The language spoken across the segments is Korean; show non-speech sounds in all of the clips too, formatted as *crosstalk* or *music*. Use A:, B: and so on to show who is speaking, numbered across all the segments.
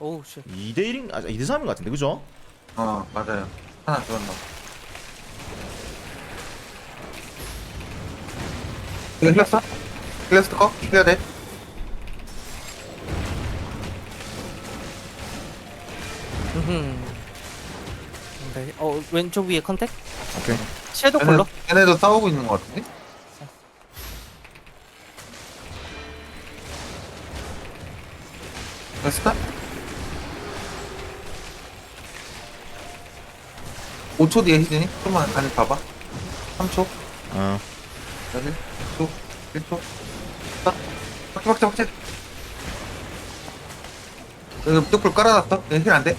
A: 오우 씨
B: 2대 1인 아 2대 3인 것 같은데 그죠?
C: 어 맞아요 하나 죽었나 이거 힐렀어? 힐렀어 거? 힐러야 돼?
A: 음흠. 네. 어 왼쪽 위에 컨택?
B: 오케이.
A: 섀도우
C: 얘네,
A: 컬러?
C: 얘네도 싸우고 있는 것 같은데? 됐을까? 5초 뒤에 히든이? 좀만 간을 봐봐. 3초.
B: 어.
C: 1초 1초. 딱 박자 박자 박자 여기 무조건 깔아놨어 얘 힐 안돼?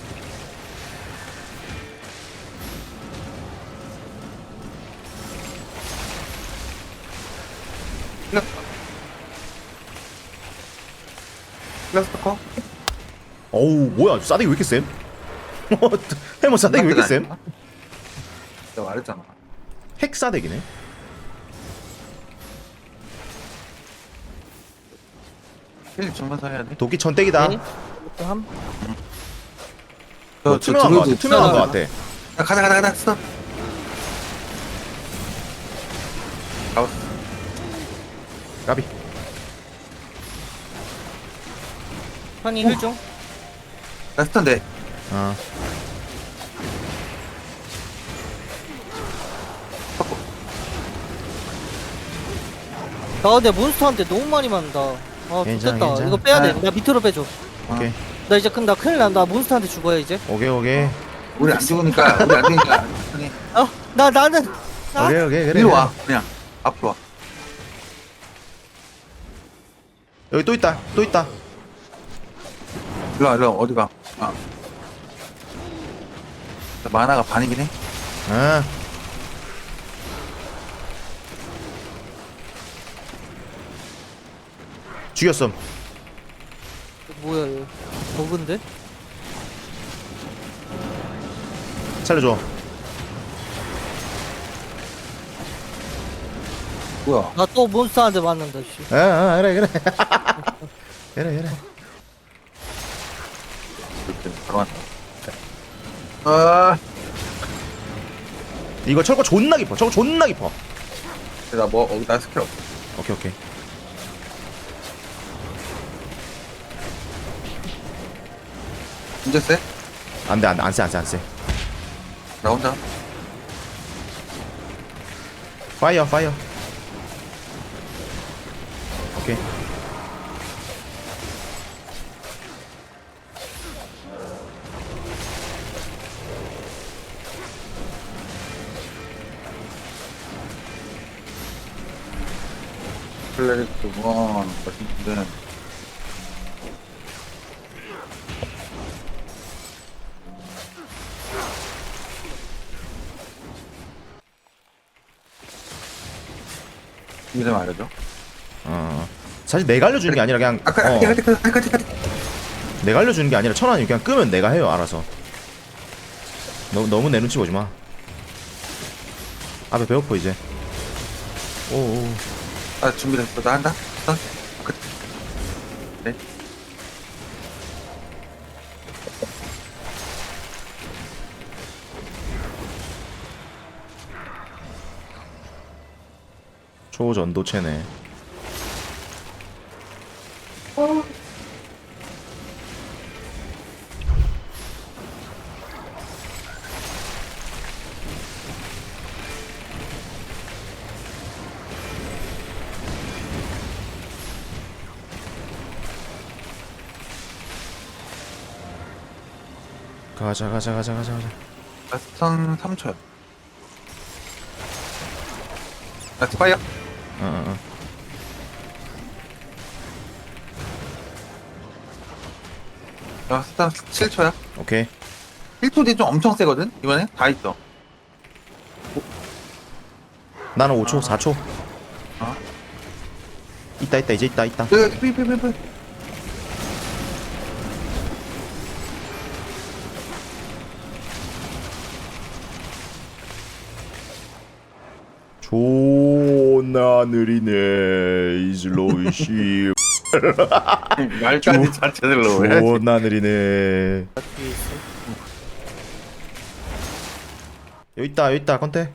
C: 플러스 플러스 커
B: 어우 뭐야 싸대기 왜 이렇게 쌤? 해머 싸대기 왜 이렇게 쌤?
C: 내가 말했잖아
B: 핵 싸대기네.
C: 힐 정말 사야 돼
B: 도끼 천대기다.
A: 네. 함.
B: 뭐 투명한 거 같아. 투명한 거 같아.
C: 야, 가자 가자 가자 스톱 가봤어
B: 까비.
A: 현이 힐중
C: 나 스턴데
B: 어.
A: 나 근데 몬스터한테 너무 많이 맞는다 아
B: 괜찮아,
A: 좋겠다
B: 괜찮아.
A: 이거 빼야
C: 아.
A: 돼나 밑으로 빼줘
B: 오케이.
A: 나 이제 근나 큰일 난다 몬스터한테 죽어야 이제
B: 오케이 오케이.
C: 우리 안 죽으니까 우리 안 되니까 천천히
A: 어 나 나는 나
B: 오케이 오케이 그래.
C: 위로 와 그냥 앞으로 와
B: 여기 또 있다. 또 있다.
C: 일로 와 일로 와 어디 가 아나 만화가 반이긴 해
B: 아. 죽였음.
A: 뭐야 이거 버그인데?
B: 살려줘.
C: 뭐야
A: 나 또 몬스터한테 맞는다 씨
B: 아, 아 그래 그래. *laughs* 그래 그래.
C: 이렇게 들어간다 아
B: 이거 철거 존나 깊어. 저거 존나 깊어.
C: 나뭐 어, 나 스킬 없어
B: 오케이 오케이.
C: 진짜 세?
B: 안돼 안돼 안쎄 안쎄 안쎄.
C: 나 혼자
B: 파이어 파이어. 오케이.
C: 클레릭 두번 멋있는데 이름 알려줘
B: 어. 사실 내가 알려주는 게 아니라 그냥
C: 아까
B: 어,
C: 아까 아까 아까 아까 아까
B: 내가 알려주는 게 아니라 천원이 그냥 끄면 내가 해요 알아서. 너무 너무 내 눈치 보지 마. 앞에 배고파 이제. 오오.
C: 아 준비됐어 나 한다 어? 끝. 네.
B: 초전도체네. 가자 가자 가자 가자 가자.
C: 나 스턴 3초야 나 스파이어
B: 어어 어.
C: 나 스턴 7초야
B: 오케이.
C: 1초 뒤에 좀 엄청 세거든 이번에 다 있어
B: 나는 5초 4초.
C: 어?
B: 있다 있다 이제 있다 있다.
C: 여기 삐삐 삐삐
B: 존 나 느리네 이슬로우 씨 *laughs*
C: 말까지 자체들로
B: 나
A: 뒤에 있어.
B: 여기 있다 여기 있다 컨테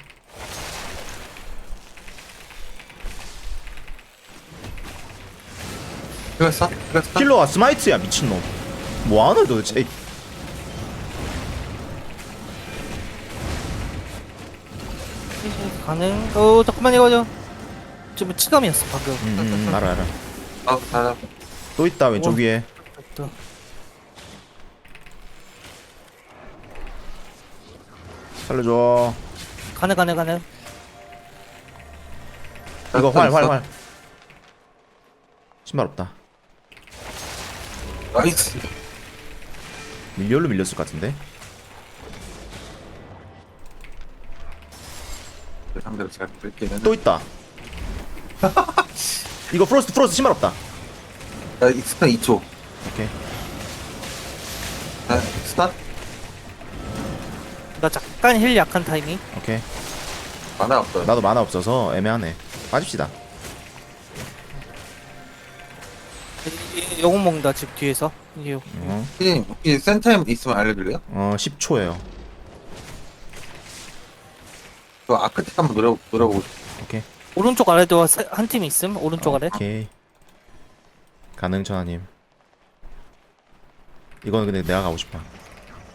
C: 이겼어? 이겼어?
B: 킬러가 스마이트야 미친놈 뭐하노 도대체
A: 가능. 어 잠깐만 이거죠. 지금 치감이었어 방금.
B: 음, 음, 음, 알아 알아
C: 아, 다
B: 또 있다 왼쪽
A: 어.
B: 위에
A: 또.
B: 살려줘
A: 가능 가능 가능.
B: 이거 활 활 활 신발 없다
C: 나이스.
B: 밀리올로 밀렸을 것 같은데
C: 그 상대로 잘 끌기는.
B: 또 있다 *laughs* 이거 프로스트 프로스트 신발 없다
C: 나 익스턴 2초.
B: 오케이
C: 나 스타?
A: 나 잠깐 힐 약한 타이밍.
B: 오케이
C: 만화 없어.
B: 나도 만화 없어서 애매하네 빠집시다
A: 이- 이- 먹는다 집 뒤에서. 이게
B: 어,
C: 이, 이 센터에 있으면 알려줄래요?
B: 어 10초에요
C: 저 아크텍 한번 노려, 노려보고 싶어.
B: 오케이
A: 오른쪽 아래도 세- 한팀 있음. 오른쪽 아래.
B: 오케이 가능 천하님 이거는 근데 내가 가고 싶어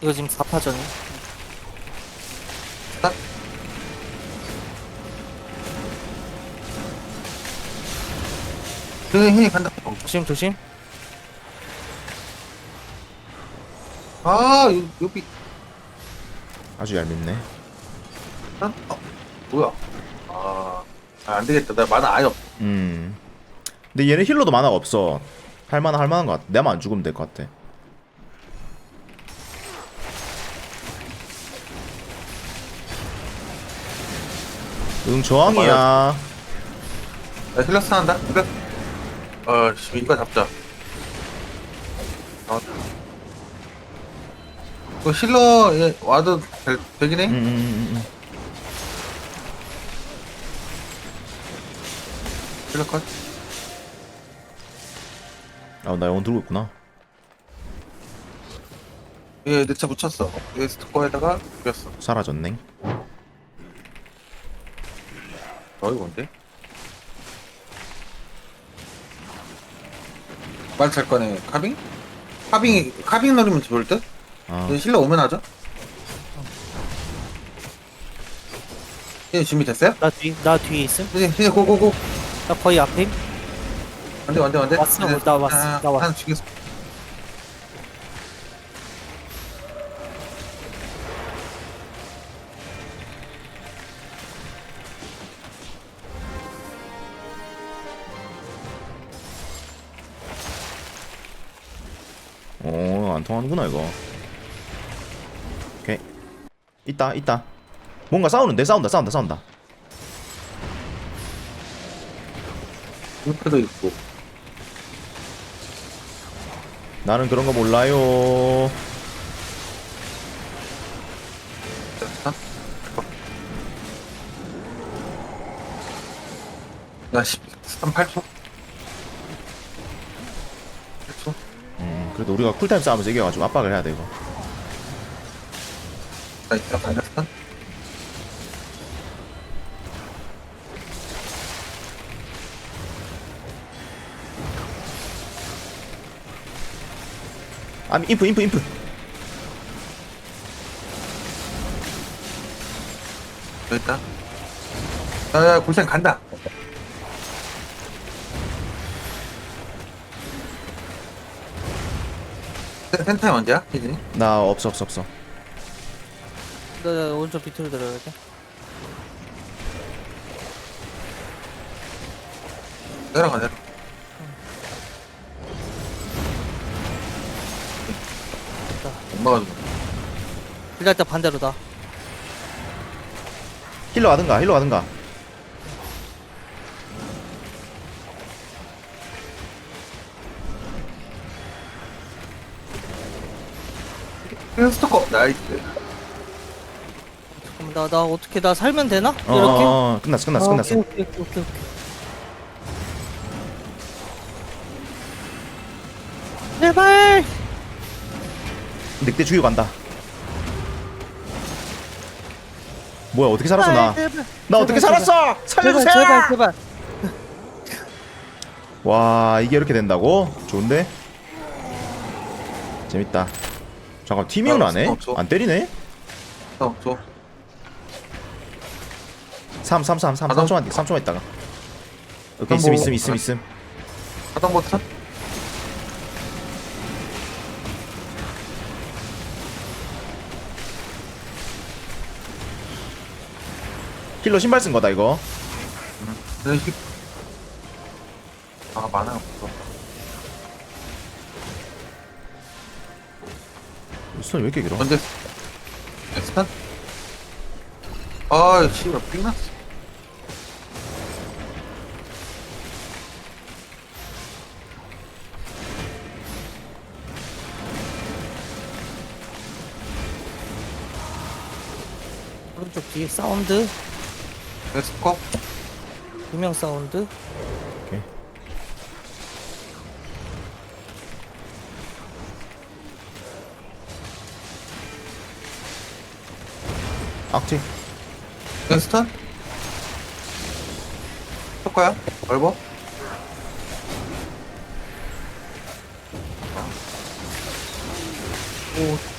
A: 이거 지금 4파전이.
C: 스타? 흔히, 흔히 간다. 어.
A: 조심 조심.
C: 아, 여- 여기.
B: 아주 얄밉네
C: 어? 뭐야? 아, 아, 안 되겠다. 나 만화 아예 없.
B: 음 근데 얘는 힐러도 만화가 없어 할만한 할만한 것 같아 내만 안 죽으면 될 것 같아 응 저항이야
C: 나 힐러스 한다. 힐러. 어, 씨, 이거 잡자. 아. 그 힐러 예, 와도 될, 되긴 해.
B: 음, 음, 음, 음.
C: 힐러 컷.
B: 아, 나 영혼 들고 있구나
C: 예, 내차 붙였어. 예, 스토커에다가 죽였어.
B: 사라졌네
C: 어이 뭔데? 말찰 거네. 카빙? 카빙이 카빙 노리면 좋을 듯?
B: 아
C: 예, 힐러 오면 하죠. 예, 준비됐어요?
A: 나 뒤, 나 뒤에 있음.
C: 이제 이제 고고고.
A: 나 거의 앞에.
C: 안돼 안돼 안돼.
A: 왔어, 나 왔어, 나 왔어.
C: 하나 죽였어.
B: 오, 안 통하는구나 이거. 오케이. 있다, 있다. 뭔가 싸우는데 싸운다, 싸운다, 싸운다.
C: 잉크도 있고.
B: 나는 그런 거 몰라요.
C: 나 10, 38초? 8초?
B: 음, 그래도 우리가 쿨타임 싸움에서 이겨가지고 압박을 해야 돼 이거.
C: 나 이따 반렸어?
B: 아, 인프, 인프, 인프.
C: 야, 야, 골생 간다. 센- 센터에 언제야? 희진이?
B: 나 없어, 없어, 없어.
A: 나, 나 오른쪽 밑으로 들어가야 돼.
C: 내려가, 내려. 못 막아주고.
A: 일단 일단 반대로다.
B: 힐러 가든가, 힐러 가든가.
C: 스토커! 나이스.
A: 잠깐만 나, 나 어떻게 나 살면 되나?
B: 어,
A: 이렇게?
B: 어, 어, 끝났어, 끝났어,
A: 어,
B: 끝났어.
A: 오케이 오케이 오케이 오케이. 제발
B: 늑대 죽이고 간다 뭐야 어떻게 살았어 나
A: 제발,
B: 나 어떻게
A: 제발,
B: 살았어 살려주세요
A: 제발 제발
B: 와 이게 이렇게 된다고? 좋은데? 재밌다 잠깐
C: 아,
B: 안 해?
C: 없어.
B: 안 때리네?
C: 어, 줘.
B: 3 3 3 3
C: 하단-
B: 3초만 3초만 있다가 오케이
C: 하단
B: 있음
C: 뭐-
B: 있음 있음 있음
C: 하단 버튼?
B: 힐러 신발 쓴 거다 이거
C: 네, 힙. 아, 만화가 없어.
B: 손이 왜 이렇게 길어?
C: 언제? 엑스탄? 아, 씨발, 삥났어.
A: 오른쪽 뒤에 사운드
C: 엑 스컵?
A: 두명 사운드
B: 오케이 악티
C: 엑스탄? 효과야? 얼버? 오.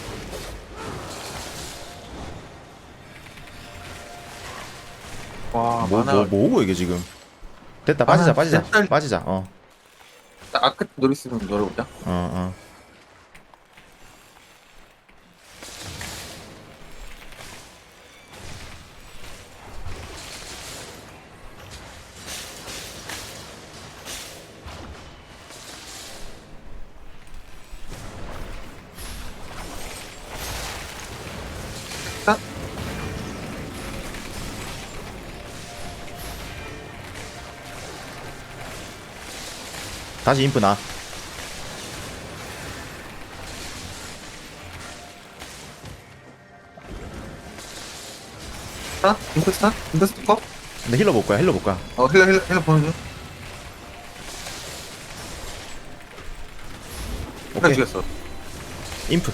C: 와,
B: 뭐,
C: 만화
B: 뭐, 뭐고 이게 지금 됐다 빠지자
C: 아,
B: 빠지자
C: 됐다.
B: 빠지자
C: 딱 아까 노리스는 노려보자.
B: 어.
C: 딱.
B: 다시 인프 나
C: 스탄? 인프 스탄? 인프 스커?
B: 근데 힐러 볼 거야 힐러 볼 거야
C: 어, 힐러, 힐러, 힐러 중. 힐러
B: 오케이
C: 죽였어.
B: 인프